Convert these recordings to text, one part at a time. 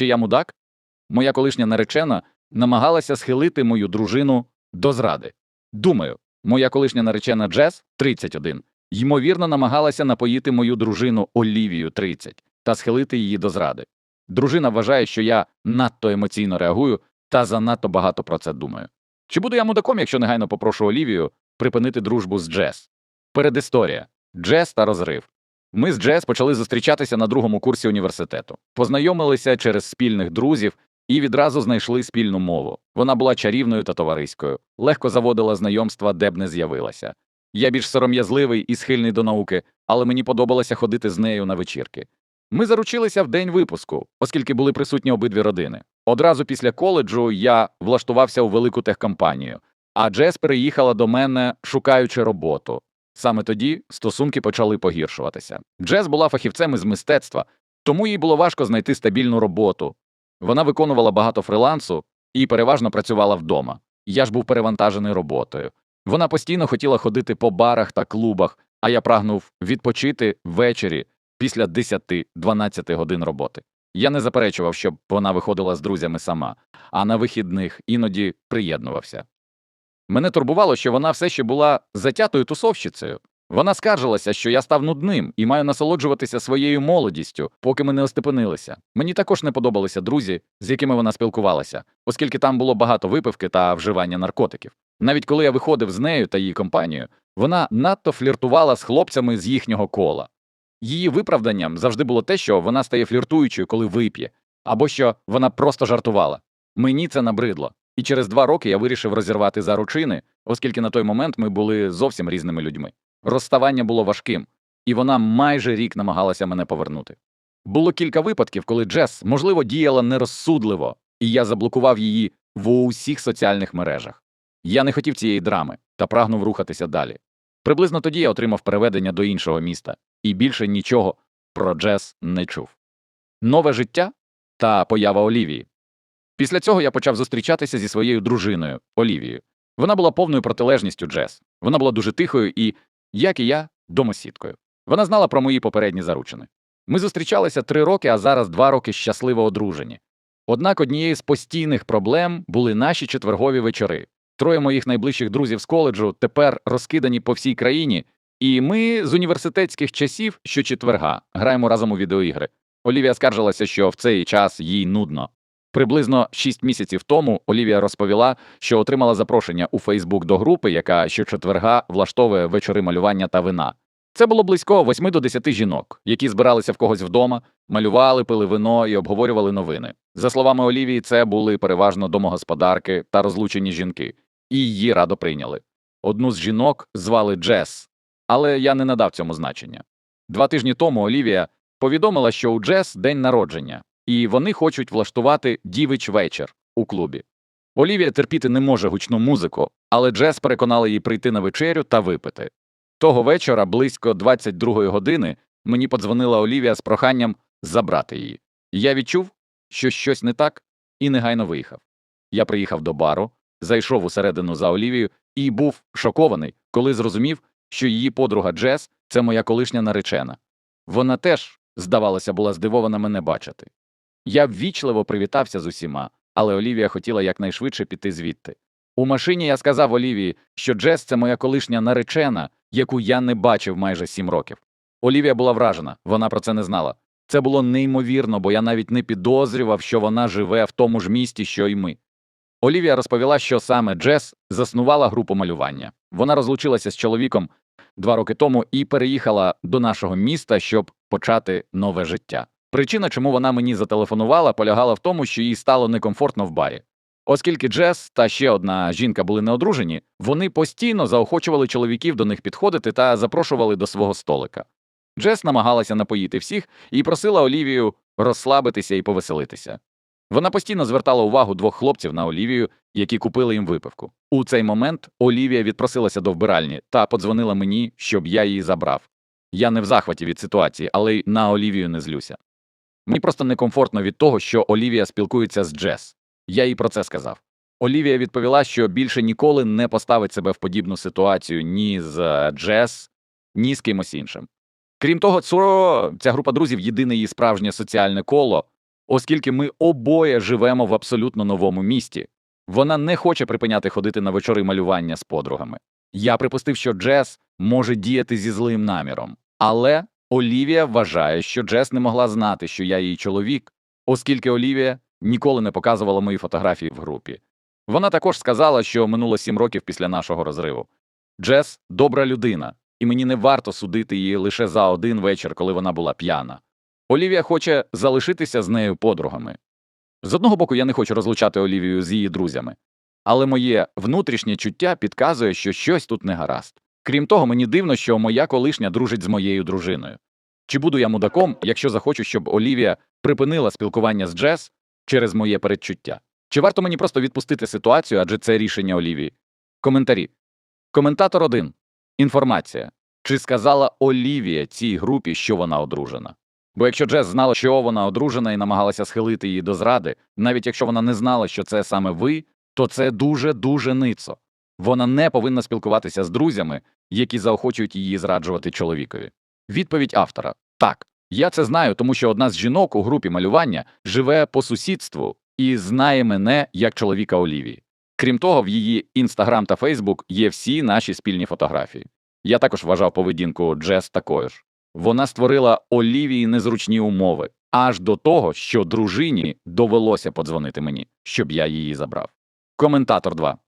Чи я мудак? Моя колишня наречена намагалася схилити мою дружину до зради. Думаю, моя колишня наречена Джес 31, ймовірно, намагалася напоїти мою дружину Олівію 30 та схилити її до зради. Дружина вважає, що я надто емоційно реагую та занадто багато про це думаю. Чи буду я мудаком, якщо негайно попрошу Олівію припинити дружбу з Джес? Передісторія. Джес та розрив. Ми з Джес почали зустрічатися на другому курсі університету, познайомилися через спільних друзів і відразу знайшли спільну мову. Вона була чарівною та товариською, легко заводила знайомства, де б не з'явилася. Я більш сором'язливий і схильний до науки, але мені подобалося ходити з нею на вечірки. Ми заручилися в день випуску, оскільки були присутні обидві родини. Одразу після коледжу я влаштувався у велику техкомпанію, а Джес переїхала до мене, шукаючи роботу. Саме тоді стосунки почали погіршуватися. Джес була фахівцем із мистецтва, тому їй було важко знайти стабільну роботу. Вона виконувала багато фрилансу і переважно працювала вдома. Я ж був перевантажений роботою. Вона постійно хотіла ходити по барах та клубах, а я прагнув відпочити ввечері після 10-12 годин роботи. Я не заперечував, щоб вона виходила з друзями сама, а на вихідних іноді приєднувався. Мене турбувало, що вона все ще була затятою тусовщицею. Вона скаржилася, що я став нудним і маю насолоджуватися своєю молодістю, поки ми не остепенилися. Мені також не подобалися друзі, з якими вона спілкувалася, оскільки там було багато випивки та вживання наркотиків. Навіть коли я виходив з нею та її компанією, вона надто фліртувала з хлопцями з їхнього кола. Її виправданням завжди було те, що вона стає фліртуючою, коли вип'є, або що вона просто жартувала. Мені це набридло. І через два роки я вирішив розірвати заручини, оскільки на той момент ми були зовсім різними людьми. Розставання було важким, і вона майже рік намагалася мене повернути. Було кілька випадків, коли Джес, можливо, діяла нерозсудливо, і я заблокував її в усіх соціальних мережах. Я не хотів цієї драми та прагнув рухатися далі. Приблизно тоді я отримав переведення до іншого міста і більше нічого про Джес не чув. Нове життя та поява Олівії. Після цього я почав зустрічатися зі своєю дружиною Олівією. Вона була повною протилежністю Джес. Вона була дуже тихою і, як і я, домосідкою. Вона знала про мої попередні заручини. Ми зустрічалися три роки, а зараз два роки щасливо одружені. Однак однією з постійних проблем були наші четвергові вечори. Троє моїх найближчих друзів з коледжу тепер розкидані по всій країні, і ми з університетських часів щочетверга граємо разом у відеоігри. Олівія скаржилася, що в цей час їй нудно. Приблизно шість місяців тому Олівія розповіла, що отримала запрошення у Фейсбук до групи, яка щочетверга влаштовує вечори малювання та вина. Це було близько 8 до 10 жінок, які збиралися в когось вдома, малювали, пили вино і обговорювали новини. За словами Олівії, це були переважно домогосподарки та розлучені жінки, і її радо прийняли. Одну з жінок звали Джес, але я не надав цьому значення. Два тижні тому Олівія повідомила, що у Джес день народження, і вони хочуть влаштувати дівич вечір у клубі. Олівія терпіти не може гучну музику, але Джес переконала її прийти на вечерю та випити. Того вечора, близько 22-ї години, мені подзвонила Олівія з проханням забрати її. Я відчув, що щось не так, і негайно виїхав. Я приїхав до бару, зайшов усередину за Олівією і був шокований, коли зрозумів, що її подруга Джес це моя колишня наречена. Вона теж, здавалося, була здивована мене бачити. Я ввічливо привітався з усіма, але Олівія хотіла якнайшвидше піти звідти. У машині я сказав Олівії, що Джес це моя колишня наречена, яку я не бачив майже сім років. Олівія була вражена, вона про це не знала. Це було неймовірно, бо я навіть не підозрював, що вона живе в тому ж місті, що й ми. Олівія розповіла, що саме Джес заснувала групу малювання. Вона розлучилася з чоловіком два роки тому і переїхала до нашого міста, щоб почати нове життя. Причина, чому вона мені зателефонувала, полягала в тому, що їй стало некомфортно в барі. Оскільки Джес та ще одна жінка були неодружені, вони постійно заохочували чоловіків до них підходити та запрошували до свого столика. Джес намагалася напоїти всіх і просила Олівію розслабитися і повеселитися. Вона постійно звертала увагу двох хлопців на Олівію, які купили їм випивку. У цей момент Олівія відпросилася до вбиральні та подзвонила мені, щоб я її забрав. Я не в захваті від ситуації, але й на Олівію не злюся. Мені просто некомфортно від того, що Олівія спілкується з Джес. Я їй про це сказав. Олівія відповіла, що більше ніколи не поставить себе в подібну ситуацію ні з е, Джес, ні з кимось іншим. Крім того, ЦУРО, ця група друзів єдине її справжнє соціальне коло. оскільки ми обоє живемо в абсолютно новому місті. Вона не хоче припиняти ходити на вечори малювання з подругами. Я припустив, що Джес може діяти зі злим наміром, але Олівія вважає, що Джес не могла знати, що я її чоловік, оскільки Олівія ніколи не показувала мої фотографії в групі. Вона також сказала, що минуло сім років після нашого розриву. Джес добра людина, і мені не варто судити її лише за один вечір, коли вона була п'яна. Олівія хоче залишитися з нею подругами. З одного боку, я не хочу розлучати Олівію з її друзями, але моє внутрішнє чуття підказує, що щось тут не гаразд. Крім того, мені дивно, що моя колишня дружить з моєю дружиною. Чи буду я мудаком, якщо захочу, щоб Олівія припинила спілкування з Джес через моє передчуття? Чи варто мені просто відпустити ситуацію, адже це рішення Олівії? Коментарі. Коментатор 1. Інформація. Чи сказала Олівія цій групі, що вона одружена? Бо якщо Джес знала, що вона одружена і намагалася схилити її до зради, навіть якщо вона не знала, що це саме ви, то це дуже дуже ницо. Вона не повинна спілкуватися з друзями, які заохочують її зраджувати чоловікові. Відповідь автора так. Я це знаю, тому що одна з жінок у групі малювання живе по сусідству і знає мене як чоловіка Олівії. Крім того, в її інстаграм та Фейсбук є всі наші спільні фотографії. Я також вважав поведінку Джес такою ж. Вона створила Олівії незручні умови, аж до того, що дружині довелося подзвонити мені, щоб я її забрав. Коментатор 2.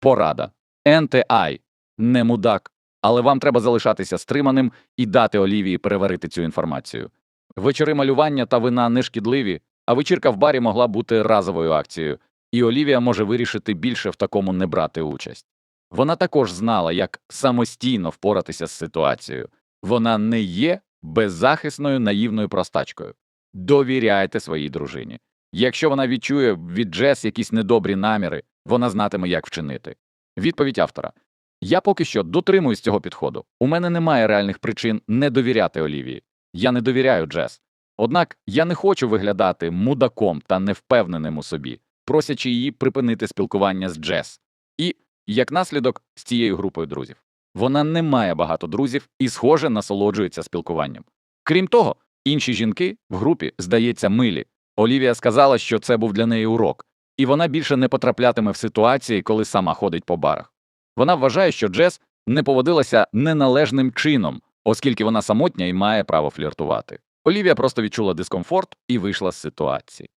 Порада. NTI. Не мудак. Але вам треба залишатися стриманим і дати Олівії переварити цю інформацію. Вечори малювання та вина не шкідливі, а вечірка в барі могла бути разовою акцією, і Олівія може вирішити більше в такому не брати участь. Вона також знала, як самостійно впоратися з ситуацією. Вона не є беззахисною наївною простачкою. Довіряйте своїй дружині. Якщо вона відчує від Джес якісь недобрі наміри, вона знатиме, як вчинити. Відповідь автора. Я поки що дотримуюсь цього підходу. У мене немає реальних причин не довіряти Олівії. Я не довіряю Джес. Однак я не хочу виглядати мудаком та невпевненим у собі, просячи її припинити спілкування з Джес. І, як наслідок, з цією групою друзів. Вона не має багато друзів і, схоже, насолоджується спілкуванням. Крім того, інші жінки в групі, здається, милі. Олівія сказала, що це був для неї урок, і вона більше не потраплятиме в ситуації, коли сама ходить по барах. Вона вважає, що Джес не поводилася неналежним чином, оскільки вона самотня і має право фліртувати. Олівія просто відчула дискомфорт і вийшла з ситуації.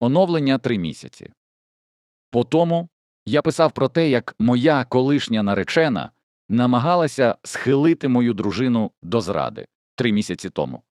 Оновлення три місяці. По тому я писав про те, як моя колишня наречена намагалася схилити мою дружину до зради три місяці тому.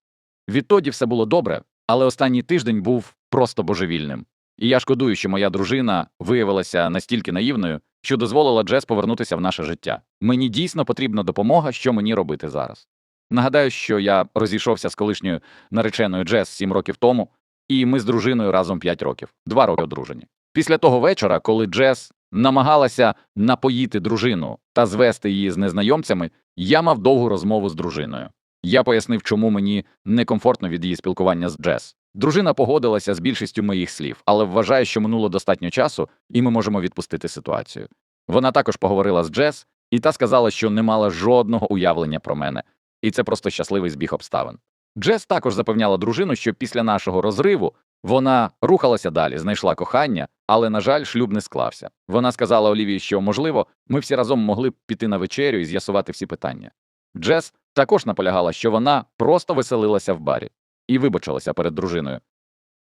Відтоді все було добре, але останній тиждень був просто божевільним. І я шкодую, що моя дружина виявилася настільки наївною, що дозволила Джес повернутися в наше життя. Мені дійсно потрібна допомога, що мені робити зараз. Нагадаю, що я розійшовся з колишньою нареченою Джес сім років тому, і ми з дружиною разом п'ять років, два роки одружені. Після того вечора, коли Джес намагалася напоїти дружину та звести її з незнайомцями, я мав довгу розмову з дружиною. Я пояснив, чому мені некомфортно від її спілкування з Джес. Дружина погодилася з більшістю моїх слів, але вважає, що минуло достатньо часу, і ми можемо відпустити ситуацію. Вона також поговорила з Джес, і та сказала, що не мала жодного уявлення про мене, і це просто щасливий збіг обставин. Джес також запевняла дружину, що після нашого розриву вона рухалася далі, знайшла кохання, але, на жаль, шлюб не склався. Вона сказала Олівії, що, можливо, ми всі разом могли б піти на вечерю і з'ясувати всі питання. Джес також наполягала, що вона просто веселилася в барі і вибачилася перед дружиною,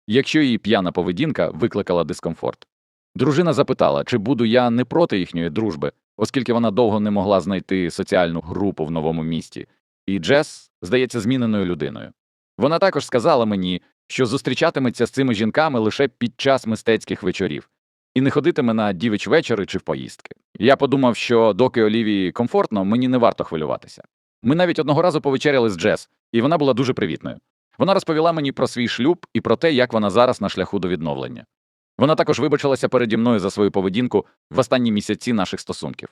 якщо її п'яна поведінка викликала дискомфорт. Дружина запитала, чи буду я не проти їхньої дружби, оскільки вона довго не могла знайти соціальну групу в новому місті, і Джес здається зміненою людиною. Вона також сказала мені, що зустрічатиметься з цими жінками лише під час мистецьких вечорів і не ходитиме на дівич вечори чи в поїздки. Я подумав, що доки Олівії комфортно, мені не варто хвилюватися. Ми навіть одного разу повечеряли з Джес, і вона була дуже привітною. Вона розповіла мені про свій шлюб і про те, як вона зараз на шляху до відновлення. Вона також вибачилася переді мною за свою поведінку в останні місяці наших стосунків.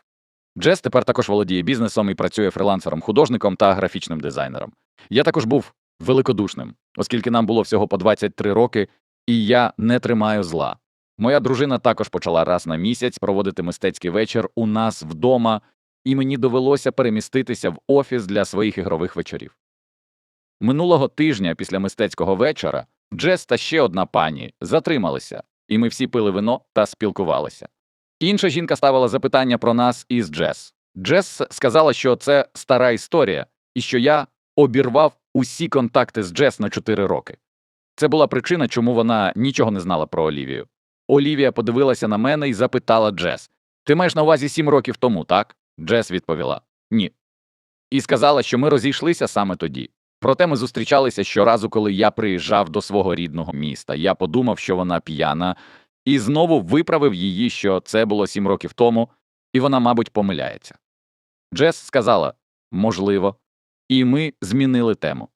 Джес тепер також володіє бізнесом і працює фрилансером, художником та графічним дизайнером. Я також був великодушним, оскільки нам було всього по 23 роки, і я не тримаю зла. Моя дружина також почала раз на місяць проводити мистецький вечір у нас вдома, і мені довелося переміститися в офіс для своїх ігрових вечорів. Минулого тижня після мистецького вечора Джес та ще одна пані затрималися, і ми всі пили вино та спілкувалися. Інша жінка ставила запитання про нас із Джес. Джес сказала, що це стара історія, і що я обірвав усі контакти з Джес на 4 роки. Це була причина, чому вона нічого не знала про Олівію. Олівія подивилася на мене і запитала Джес: Ти маєш на увазі сім років тому, так? Джес відповіла Ні. І сказала, що ми розійшлися саме тоді. Проте ми зустрічалися щоразу, коли я приїжджав до свого рідного міста. Я подумав, що вона п'яна, і знову виправив її, що це було сім років тому, і вона, мабуть, помиляється. Джес сказала можливо, і ми змінили тему.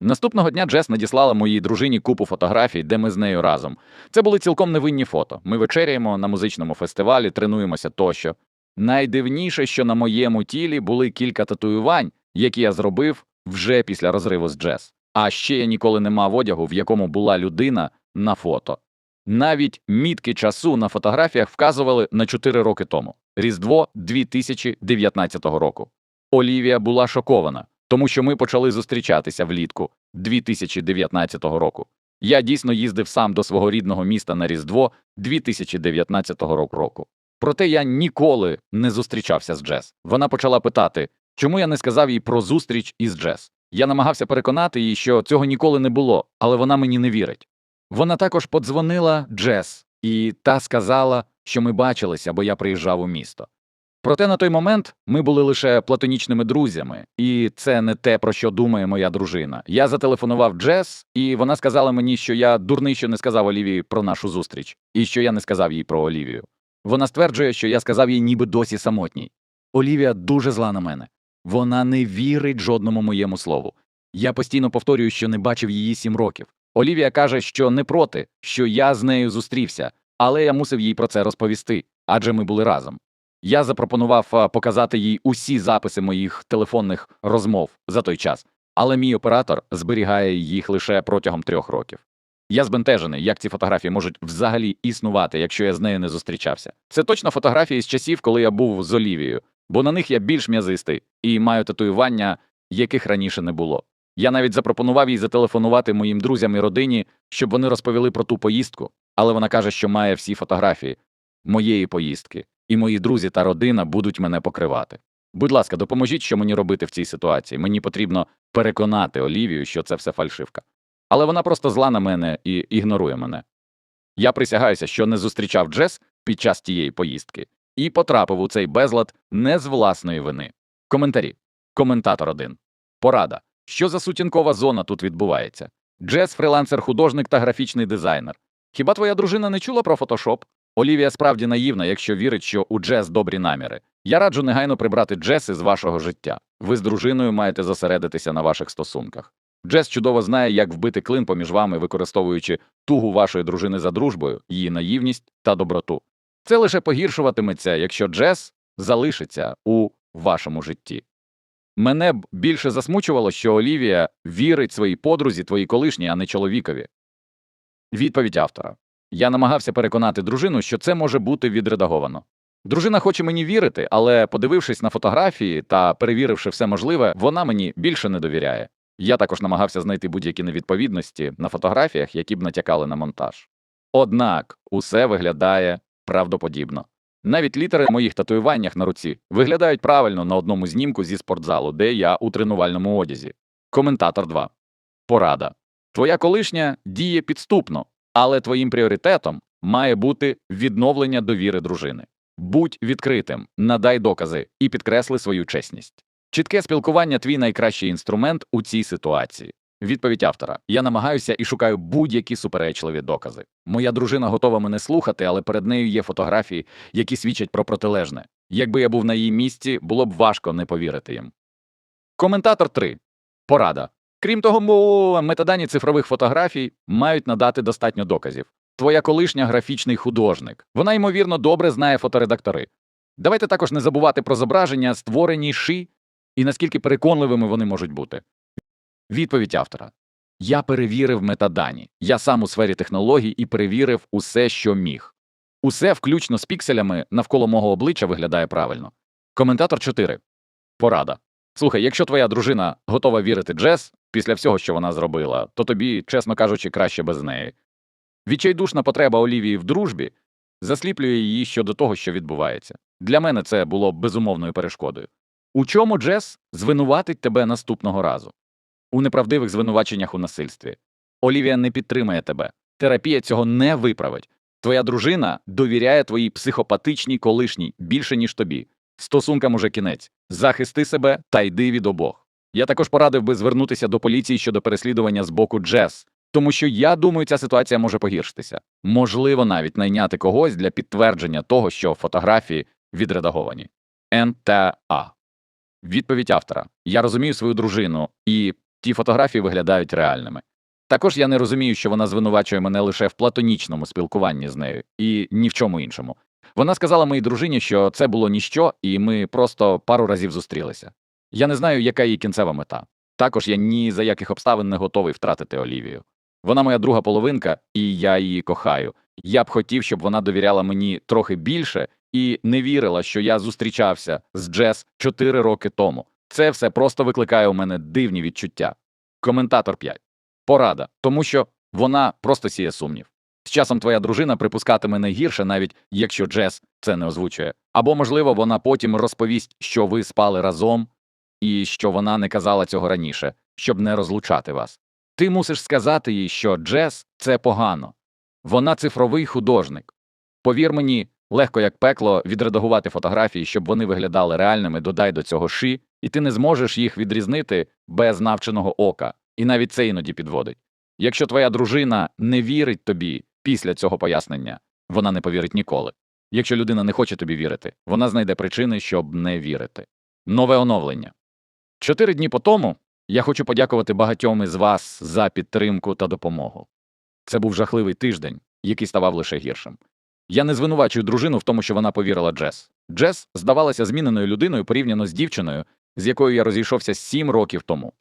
Наступного дня Джес надіслала моїй дружині купу фотографій, де ми з нею разом. Це були цілком невинні фото. Ми вечеряємо на музичному фестивалі, тренуємося тощо. Найдивніше, що на моєму тілі були кілька татуювань, які я зробив вже після розриву з Джес. А ще я ніколи не мав одягу, в якому була людина на фото. Навіть мітки часу на фотографіях вказували на 4 роки тому Різдво 2019 року. Олівія була шокована, тому що ми почали зустрічатися влітку 2019 року. Я дійсно їздив сам до свого рідного міста на Різдво 2019 року. Проте я ніколи не зустрічався з Джес. Вона почала питати, чому я не сказав їй про зустріч із Джес. Я намагався переконати її, що цього ніколи не було, але вона мені не вірить. Вона також подзвонила Джес, і та сказала, що ми бачилися, бо я приїжджав у місто. Проте на той момент ми були лише платонічними друзями, і це не те, про що думає моя дружина. Я зателефонував Джес, і вона сказала мені, що я дурний, що не сказав Олівії про нашу зустріч, і що я не сказав їй про Олівію. Вона стверджує, що я сказав їй ніби досі самотній. Олівія дуже зла на мене. Вона не вірить жодному моєму слову. Я постійно повторюю, що не бачив її сім років. Олівія каже, що не проти, що я з нею зустрівся, але я мусив їй про це розповісти, адже ми були разом. Я запропонував показати їй усі записи моїх телефонних розмов за той час, але мій оператор зберігає їх лише протягом трьох років. Я збентежений, як ці фотографії можуть взагалі існувати, якщо я з нею не зустрічався. Це точно фотографії з часів, коли я був з Олівією, бо на них я більш м'язистий і маю татуювання, яких раніше не було. Я навіть запропонував їй зателефонувати моїм друзям і родині, щоб вони розповіли про ту поїздку, але вона каже, що має всі фотографії моєї поїздки, і мої друзі та родина будуть мене покривати. Будь ласка, допоможіть, що мені робити в цій ситуації. Мені потрібно переконати Олівію, що це все фальшивка. Але вона просто зла на мене і ігнорує мене. Я присягаюся, що не зустрічав Джес під час тієї поїздки і потрапив у цей безлад не з власної вини. Коментарі. Коментатор 1. Порада. Що за сутінкова зона тут відбувається? Джес, фрилансер, художник та графічний дизайнер. Хіба твоя дружина не чула про фотошоп? Олівія справді наївна, якщо вірить, що у Джес добрі наміри. Я раджу негайно прибрати Джес із вашого життя. Ви з дружиною маєте зосередитися на ваших стосунках. Джес чудово знає, як вбити клин поміж вами, використовуючи тугу вашої дружини за дружбою, її наївність та доброту. Це лише погіршуватиметься, якщо Джес залишиться у вашому житті. Мене б більше засмучувало, що Олівія вірить своїй подрузі, твоїй колишній, а не чоловікові. Відповідь автора. Я намагався переконати дружину, що це може бути відредаговано. Дружина хоче мені вірити, але, подивившись на фотографії та перевіривши все можливе, вона мені більше не довіряє. Я також намагався знайти будь-які невідповідності на фотографіях, які б натякали на монтаж. Однак усе виглядає правдоподібно. Навіть літери на моїх татуюваннях на руці виглядають правильно на одному знімку зі спортзалу, де я у тренувальному одязі. Коментатор 2. Порада. Твоя колишня діє підступно, але твоїм пріоритетом має бути відновлення довіри дружини. Будь відкритим, надай докази і підкресли свою чесність. Чітке спілкування твій найкращий інструмент у цій ситуації. Відповідь автора: Я намагаюся і шукаю будь-які суперечливі докази. Моя дружина готова мене слухати, але перед нею є фотографії, які свідчать про протилежне. Якби я був на її місці, було б важко не повірити їм. Коментатор 3. Порада. Крім того, метадані цифрових фотографій мають надати достатньо доказів. Твоя колишня графічний художник. Вона, ймовірно, добре знає фоторедактори. Давайте також не забувати про зображення, створені ши, і наскільки переконливими вони можуть бути. Відповідь автора. Я перевірив метадані. Я сам у сфері технологій і перевірив усе, що міг. Усе, включно з пікселями, навколо мого обличчя виглядає правильно. Коментатор 4. Порада. Слухай, якщо твоя дружина готова вірити Джес, після всього, що вона зробила, то тобі, чесно кажучи, краще без неї. Відчайдушна потреба Олівії в дружбі засліплює її щодо того, що відбувається. Для мене це було безумовною перешкодою. У чому Джес звинуватить тебе наступного разу? У неправдивих звинуваченнях у насильстві. Олівія не підтримає тебе. Терапія цього не виправить. Твоя дружина довіряє твоїй психопатичній колишній більше, ніж тобі. Стосункам уже кінець. Захисти себе та йди від обох. Я також порадив би звернутися до поліції щодо переслідування з боку Джес, тому що я думаю, ця ситуація може погіршитися. Можливо, навіть найняти когось для підтвердження того, що фотографії відредаговані. НТА. Відповідь автора: Я розумію свою дружину, і ті фотографії виглядають реальними. Також я не розумію, що вона звинувачує мене лише в платонічному спілкуванні з нею і ні в чому іншому. Вона сказала моїй дружині, що це було ніщо, і ми просто пару разів зустрілися. Я не знаю, яка її кінцева мета. Також я ні за яких обставин не готовий втратити Олівію. Вона моя друга половинка, і я її кохаю. Я б хотів, щоб вона довіряла мені трохи більше і не вірила, що я зустрічався з Джес чотири роки тому. Це все просто викликає у мене дивні відчуття. Коментатор 5. Порада, тому що вона просто сіє сумнів. З часом твоя дружина припускатиме не гірше, навіть якщо Джес це не озвучує. Або, можливо, вона потім розповість, що ви спали разом, і що вона не казала цього раніше, щоб не розлучати вас. Ти мусиш сказати їй, що Джес це погано. Вона цифровий художник. Повір мені, легко як пекло відредагувати фотографії, щоб вони виглядали реальними, додай до цього ши, і ти не зможеш їх відрізнити без навченого ока, і навіть це іноді підводить. Якщо твоя дружина не вірить тобі після цього пояснення, вона не повірить ніколи. Якщо людина не хоче тобі вірити, вона знайде причини, щоб не вірити. Нове оновлення. Чотири дні по тому я хочу подякувати багатьом із вас за підтримку та допомогу. Це був жахливий тиждень, який ставав лише гіршим. Я не звинувачую дружину в тому, що вона повірила Джес. Джес здавалася зміненою людиною порівняно з дівчиною, з якою я розійшовся сім років тому.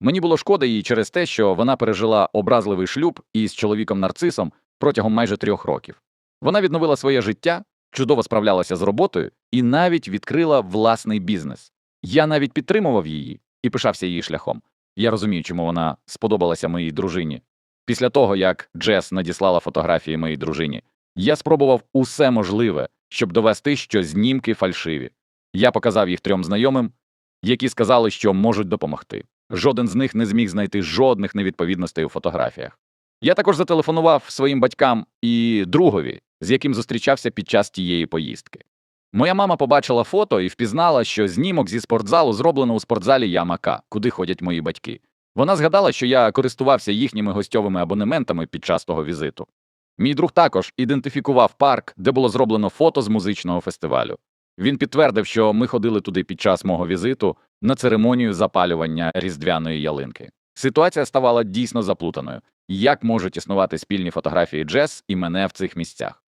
Мені було шкода їй через те, що вона пережила образливий шлюб із чоловіком нарцисом протягом майже трьох років. Вона відновила своє життя, чудово справлялася з роботою і навіть відкрила власний бізнес. Я навіть підтримував її і пишався її шляхом. Я розумію, чому вона сподобалася моїй дружині. Після того, як Джес надіслала фотографії моїй дружині, я спробував усе можливе, щоб довести, що знімки фальшиві. Я показав їх трьом знайомим, які сказали, що можуть допомогти. Жоден з них не зміг знайти жодних невідповідностей у фотографіях. Я також зателефонував своїм батькам і другові, з яким зустрічався під час тієї поїздки. Моя мама побачила фото і впізнала, що знімок зі спортзалу зроблено у спортзалі Ямака, куди ходять мої батьки. Вона згадала, що я користувався їхніми гостьовими абонементами під час того візиту. Мій друг також ідентифікував парк, де було зроблено фото з музичного фестивалю. Він підтвердив, що ми ходили туди під час мого візиту на церемонію запалювання різдвяної ялинки. Ситуація ставала дійсно заплутаною. Як можуть існувати спільні фотографії Джес і мене в цих місцях?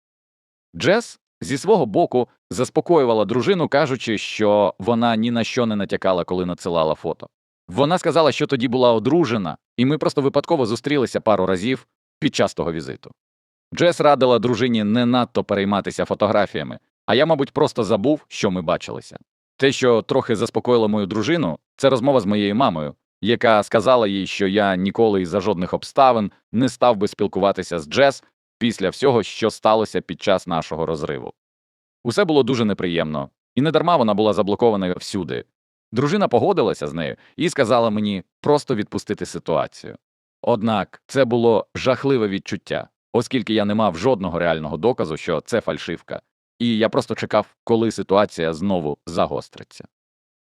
Джес зі свого боку заспокоювала дружину, кажучи, що вона ні на що не натякала, коли надсилала фото. Вона сказала, що тоді була одружена, і ми просто випадково зустрілися пару разів під час того візиту. Джес радила дружині не надто перейматися фотографіями, а я, мабуть, просто забув, що ми бачилися. Те, що трохи заспокоїло мою дружину, це розмова з моєю мамою, яка сказала їй, що я ніколи за жодних обставин не став би спілкуватися з Джес після всього, що сталося під час нашого розриву. Усе було дуже неприємно, і недарма вона була заблокована всюди. Дружина погодилася з нею і сказала мені просто відпустити ситуацію. Однак це було жахливе відчуття, оскільки я не мав жодного реального доказу, що це фальшивка, і я просто чекав, коли ситуація знову загостриться.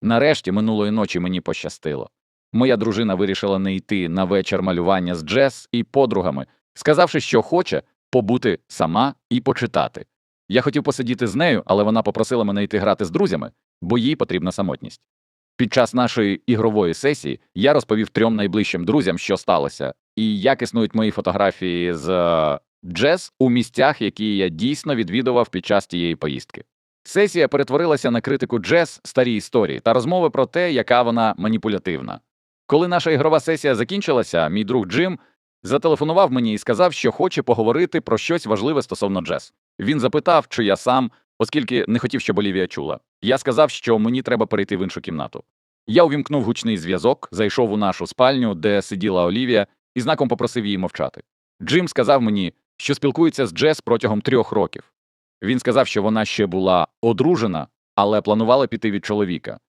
Нарешті минулої ночі мені пощастило. Моя дружина вирішила не йти на вечір малювання з Джес і подругами, сказавши, що хоче побути сама і почитати. Я хотів посидіти з нею, але вона попросила мене йти грати з друзями, бо їй потрібна самотність. Під час нашої ігрової сесії я розповів трьом найближчим друзям, що сталося, і як існують мої фотографії з Джес у місцях, які я дійсно відвідував під час тієї поїздки. Сесія перетворилася на критику Джес старій історії та розмови про те, яка вона маніпулятивна. Коли наша ігрова сесія закінчилася, мій друг Джим зателефонував мені і сказав, що хоче поговорити про щось важливе стосовно Джес. Він запитав, чи я сам, оскільки не хотів, щоб Олівія чула. Я сказав, що мені треба перейти в іншу кімнату. Я увімкнув гучний зв'язок, зайшов у нашу спальню, де сиділа Олівія, і знаком попросив її мовчати. Джим сказав мені, що спілкується з Джес протягом трьох років. Він сказав, що вона ще була одружена, але планувала піти від чоловіка.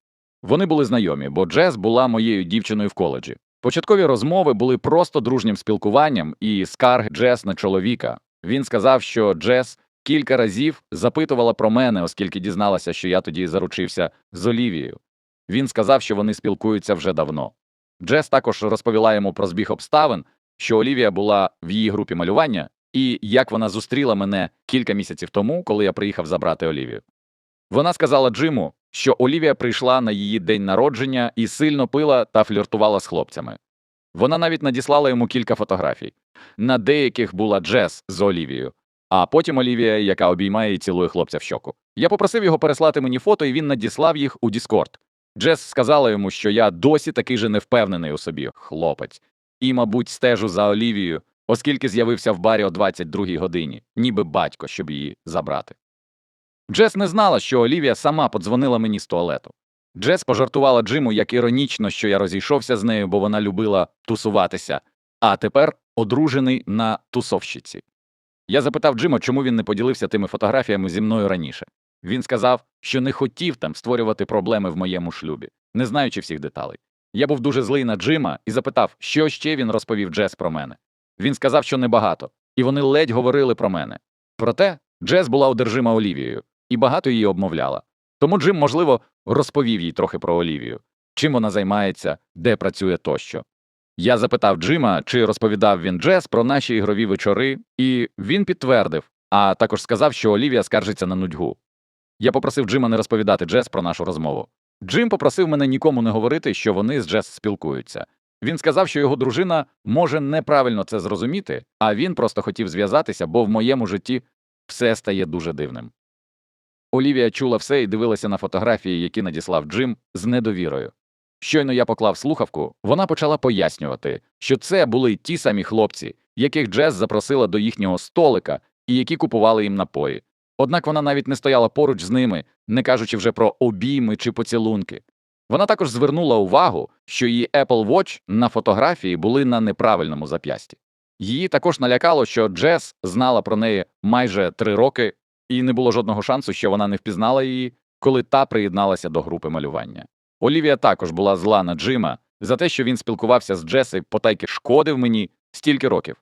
Вони були знайомі, бо Джес була моєю дівчиною в коледжі. Початкові розмови були просто дружнім спілкуванням і скарги Джес на чоловіка. Він сказав, що Джес кілька разів запитувала про мене, оскільки дізналася, що я тоді заручився з Олівією. Він сказав, що вони спілкуються вже давно. Джес також розповіла йому про збіг обставин, що Олівія була в її групі малювання, і як вона зустріла мене кілька місяців тому, коли я приїхав забрати Олівію. Вона сказала Джиму, що Олівія прийшла на її день народження і сильно пила та фліртувала з хлопцями. Вона навіть надіслала йому кілька фотографій. На деяких була Джес з Олівією, а потім Олівія, яка обіймає і цілує хлопця в щоку. Я попросив його переслати мені фото, і він надіслав їх у Discord. Джес сказала йому, що я досі такий же невпевнений у собі, хлопець, і, мабуть, стежу за Олівією, оскільки з'явився в барі о 22-й годині, ніби батько, щоб її забрати. Джес не знала, що Олівія сама подзвонила мені з туалету. Джес пожартувала Джиму як іронічно, що я розійшовся з нею, бо вона любила тусуватися, а тепер одружений на тусовщиці. Я запитав Джима, чому він не поділився тими фотографіями зі мною раніше. Він сказав, що не хотів там створювати проблеми в моєму шлюбі, не знаючи всіх деталей. Я був дуже злий на Джима і запитав, що ще він розповів Джес про мене. Він сказав, що небагато, і вони ледь говорили про мене. Проте Джес була одержима Олівією і багато її обмовляла. Тому Джим, можливо, розповів їй трохи про Олівію, чим вона займається, де працює тощо. Я запитав Джима, чи розповідав він Джес про наші ігрові вечори, і він підтвердив, а також сказав, що Олівія скаржиться на нудьгу. Я попросив Джима не розповідати Джес про нашу розмову. Джим попросив мене нікому не говорити, що вони з Джес спілкуються. Він сказав, що його дружина може неправильно це зрозуміти, а він просто хотів зв'язатися, бо в моєму житті все стає дуже дивним. Олівія чула все і дивилася на фотографії, які надіслав Джим, з недовірою. Щойно я поклав слухавку, вона почала пояснювати, що це були ті самі хлопці, яких Джес запросила до їхнього столика і які купували їм напої. Однак вона навіть не стояла поруч з ними, не кажучи вже про обійми чи поцілунки. Вона також звернула увагу, що її Apple Watch на фотографії були на неправильному зап'ясті. Її також налякало, що Джес знала про неї майже три роки, і не було жодного шансу, що вона не впізнала її, коли та приєдналася до групи малювання. Олівія також була зла на Джима за те, що він спілкувався з Джес і потайки шкодив мені стільки років.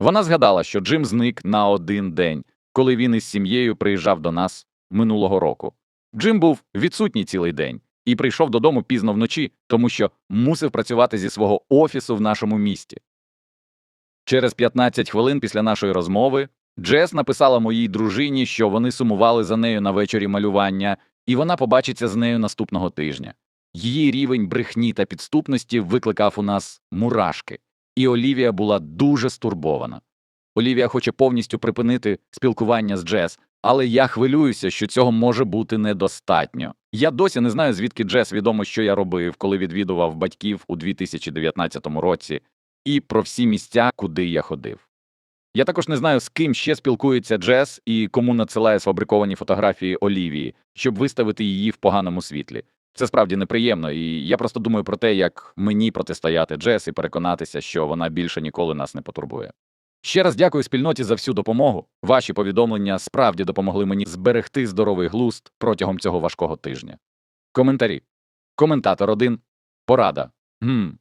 Вона згадала, що Джим зник на один день, коли він із сім'єю приїжджав до нас минулого року. Джим був відсутній цілий день і прийшов додому пізно вночі, тому що мусив працювати зі свого офісу в нашому місті. Через 15 хвилин після нашої розмови Джес написала моїй дружині, що вони сумували за нею на вечорі малювання, і вона побачиться з нею наступного тижня. Її рівень брехні та підступності викликав у нас мурашки, і Олівія була дуже стурбована. Олівія хоче повністю припинити спілкування з Джес, але я хвилююся, що цього може бути недостатньо. Я досі не знаю, звідки Джес відомо, що я робив, коли відвідував батьків у 2019 році, і про всі місця, куди я ходив. Я також не знаю, з ким ще спілкується Джес і кому надсилає сфабриковані фотографії Олівії, щоб виставити її в поганому світлі. Це справді неприємно, і я просто думаю про те, як мені протистояти Джес і переконатися, що вона більше ніколи нас не потурбує. Ще раз дякую спільноті за всю допомогу. Ваші повідомлення справді допомогли мені зберегти здоровий глузд протягом цього важкого тижня. Коментарі. Коментатор 1. Порада. Гм.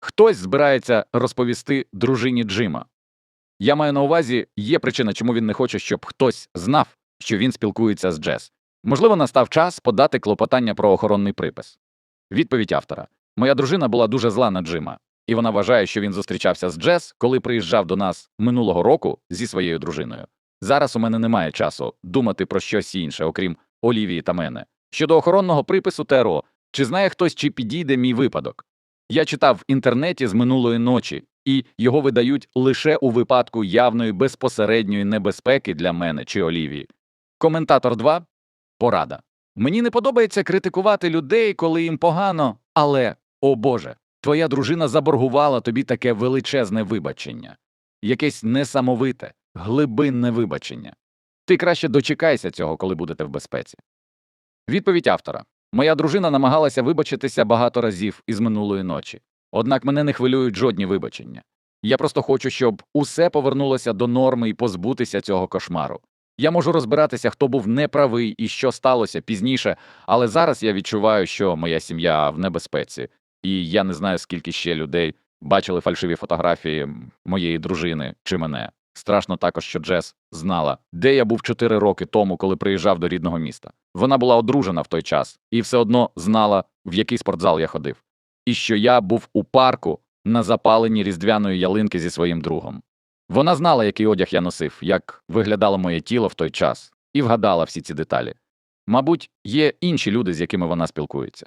Хтось збирається розповісти дружині Джима. Я маю на увазі, є причина, чому він не хоче, щоб хтось знав, що він спілкується з Джес. Можливо, настав час подати клопотання про охоронний припис. Відповідь автора. Моя дружина була дуже зла на Джима, і вона вважає, що він зустрічався з Джес, коли приїжджав до нас минулого року зі своєю дружиною. Зараз у мене немає часу думати про щось інше, окрім Олівії та мене. Щодо охоронного припису ТРО, чи знає хтось, чи підійде мій випадок? Я читав в інтернеті з минулої ночі, і його видають лише у випадку явної безпосередньої небезпеки для мене чи Олівії. Коментатор 2. Порада. Мені не подобається критикувати людей, коли їм погано, але, о Боже, твоя дружина заборгувала тобі таке величезне вибачення, якесь несамовите, глибинне вибачення. Ти краще дочекайся цього, коли будете в безпеці. Відповідь автора. Моя дружина намагалася вибачитися багато разів із минулої ночі. Однак мене не хвилюють жодні вибачення. Я просто хочу, щоб усе повернулося до норми і позбутися цього кошмару. Я можу розбиратися, хто був неправий і що сталося пізніше, але зараз я відчуваю, що моя сім'я в небезпеці, і я не знаю, скільки ще людей бачили фальшиві фотографії моєї дружини чи мене. Страшно також, що Джес знала, де я був чотири роки тому, коли приїжджав до рідного міста. Вона була одружена в той час і все одно знала, в який спортзал я ходив, і що я був у парку на запаленні різдвяної ялинки зі своїм другом. Вона знала, який одяг я носив, як виглядало моє тіло в той час, і вгадала всі ці деталі. Мабуть, є інші люди, з якими вона спілкується.